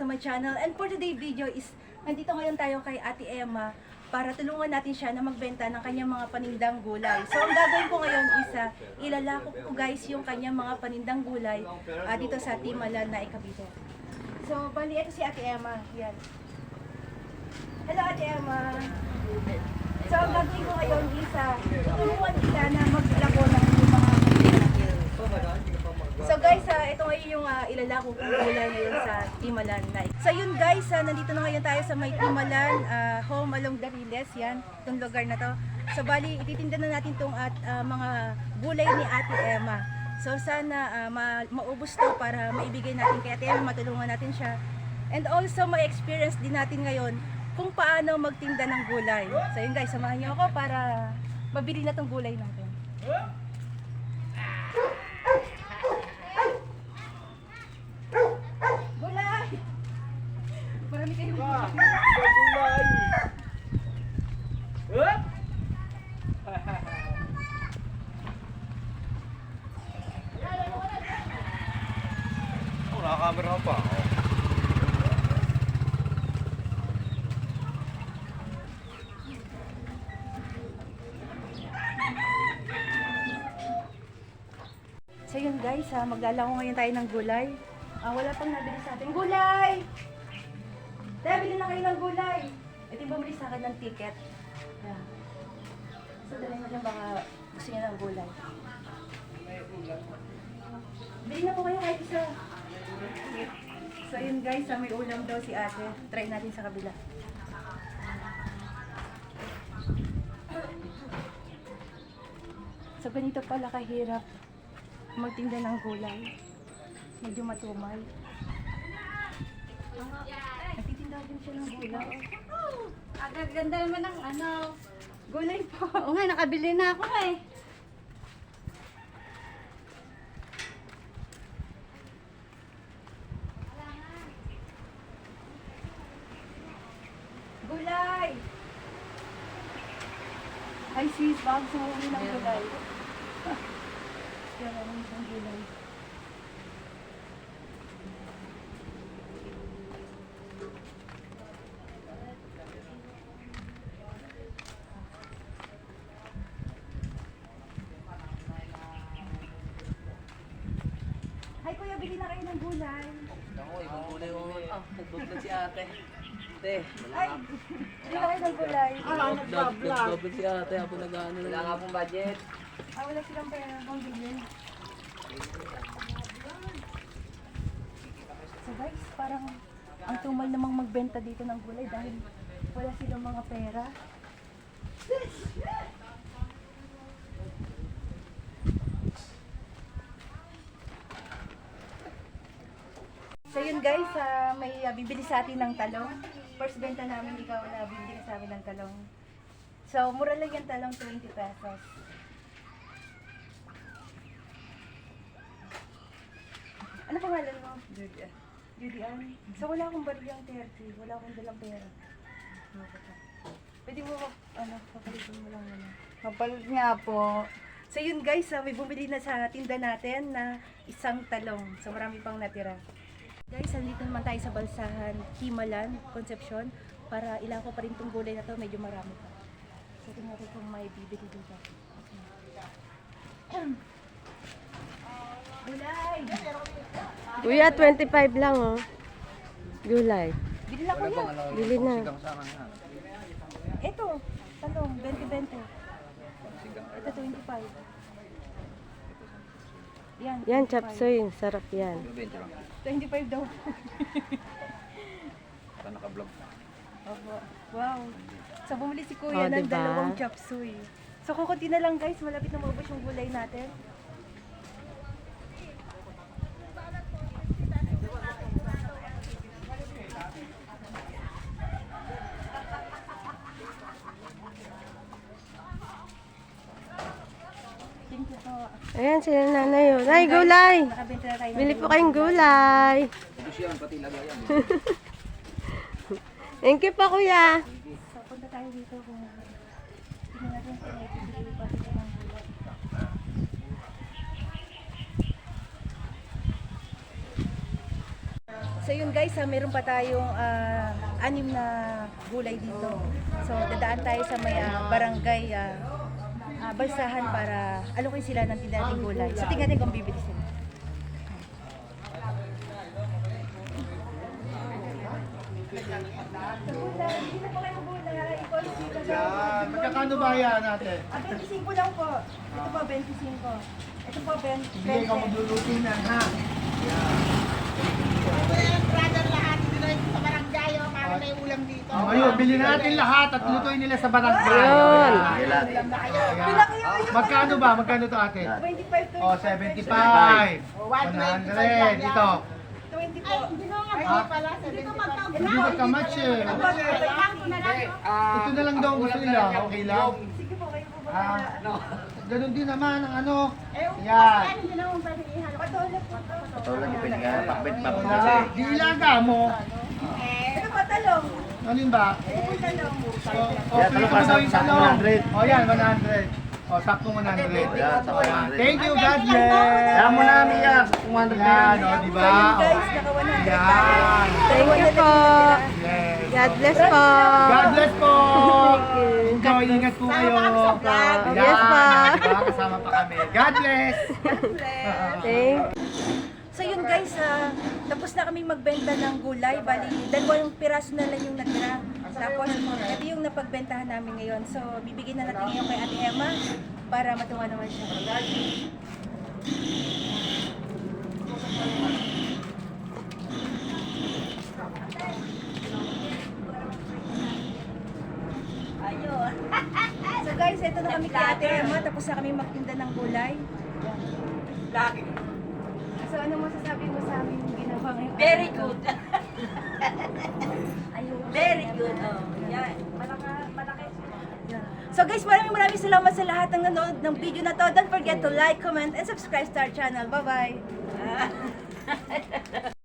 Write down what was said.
to my channel. And for today's video is, nandito ngayon tayo kay Ate Emma para tulungan natin siya na magbenta ng kanyang mga panindang gulay. So, ang gagawin ko ngayon is, uh, ilalako ko guys yung kanyang mga panindang gulay ah, dito sa Timalan na Cavite. So, bali, ito si Ate Emma. Yan. Hello, Ate Emma. So, ang gagawin ko ngayon is, uh, tulungan kita na maglako ng So guys, ah, ito ngayon yung uh, ilalako kong gulay ngayon sa Timalan Night. So yun guys, ah, nandito na ngayon tayo sa may Timalan, ah, home along Dariles, yan, itong lugar na to. So bali, ititinda na natin itong at, ah, mga gulay ni Ate Emma. So sana ah, ma- maubos to para maibigay natin kay Ate Emma, matulungan natin siya. And also, ma-experience din natin ngayon kung paano magtinda ng gulay. So yun guys, samahan niyo ako para mabili na tong gulay natin. Gulay! Marami kayong Oh, nakakamera pa. So yun guys, ha, maglalako ngayon tayo ng gulay. Ah, wala pang nabili sa atin. Gulay! Dahil bili na kayo ng gulay. Ito yung bumili sa akin ng ticket. Yan. So dali mo dyan baka gusto niya ng gulay. Bili na po kayo kahit isa. So yun guys, ha, may ulam daw si ate. Try natin sa kabila. So ganito pala kahirap magtinda ng gulay. Medyo matumay. Nagtitinda din siya ng gulay. Agad ganda naman ng ano. Gulay po. Oo nga, nakabili na ako eh. Gulay! Ay sis, gusto mo uwi ng gulay. Kaya lang isang gulay. Hi kuya, bili na kayo ng gulay. Ako, ibang kulay mo. Ah, nag-vlog si ate. Ate, Ay, kayo ng gulay. nag-vlog nag si ate. Ako nag-ano Wala nga pong budget. Ah, wala silang pera pang bilhin. So guys, parang ang tumal namang magbenta dito ng gulay dahil wala silang mga pera. So yun guys, ah, may ah, bibili sa atin ng talong. First benta namin ikaw na bibili sa amin ng talong. So, mura lang yung talong, 20 pesos. Ano pangalan mo? Judy. Judy Ann. So, wala akong barilyang 30. Wala akong dalang pera. Ano? Pwede mo, ano, papalitan mo lang muna. Kapalit nga po. So, yun guys, ah, may bumili na sa tinda natin na isang talong. So, marami pang natira. Guys, andito naman tayo sa Balsahan, Himalan, Concepcion, para ilako pa rin itong gulay na to, medyo marami pa. So, tingnan natin kung may bibili dito. Okay. Gulay! Kuya, 25 lang oh. Gulay. Bili na kuya! Bili na. Ito, talong, 20-20. Ito, 25. Yan, Yan, 25. chapsoy. Sarap yan. 25 daw. Baka naka-vlog. Opo. Wow. So, bumili si Kuya Oh, ng diba? dalawang chop suey. So, kukunti na lang guys. Malapit na maubos yung gulay natin. Thank you po. Ayan, sila nanay oh. Nay, gulay! Bili po kayong gulay. Lagayan. Thank you po, kuya. So, punta tayo dito kung. So yun guys, ha, meron pa tayong ah, anim na gulay dito. So dadaan tayo sa may ah, barangay ah, ah, balsahan para alukin sila ng tindahan ng gulay. So tingnan natin kung bibili sila. Yan. Magkakano ba yan natin? Ah, 25 lang po. Ito po, 25. Ito po, 20. Hindi ka maglulutinan ha. Oh, ayun, bili natin lahat at lutuin nila sa barangay. Ayun. Ayan. Magkano ba? Magkano to ate? 25 to Oh, 75. 100. Dito. 20 po. Ha? Hindi magkamatch eh. Ito na lang daw gusto nila. Okay lang. Sige po, kayo po ba? Ah, ganun din naman ang ano. Yan. Patola po. Patuloy yung pinigyan. Pakbit pa po kasi. Di ilaga mo. Talong. Ano yun ba? Po, talong. O, Yan, talong para sa- yung sa talong. 100. O yan, 100. O, saktong 100. Yan, sa 100. Thank you, God bless. Kaya mo na, Mia. Kung 100 na Yan, yan. o, di So ba? guys, naka 100 tayo. Yan. Thank you po. Yes. God bless po. God bless po. Thank you. Enjoy, ingat po kayo. Yes po. Diba, kasama pa kami. God bless. Thank So yun guys, ah, tapos na kami magbenta ng gulay. Bali, dalawang piraso na lang yung natira. Tapos, ito yung napagbentahan namin ngayon. So, bibigyan na natin ngayon kay Ate Emma para matuwa naman siya. Ayun. So guys, ito na kami kay Ate Emma. Tapos na kami magtinda ng gulay. Lagi. So, ano masasabi mo sa amin? Very good. Very good. Oh, yan. So guys, maraming maraming salamat sa lahat ng nanood ng video na to. Don't forget to like, comment, and subscribe to our channel. Bye-bye!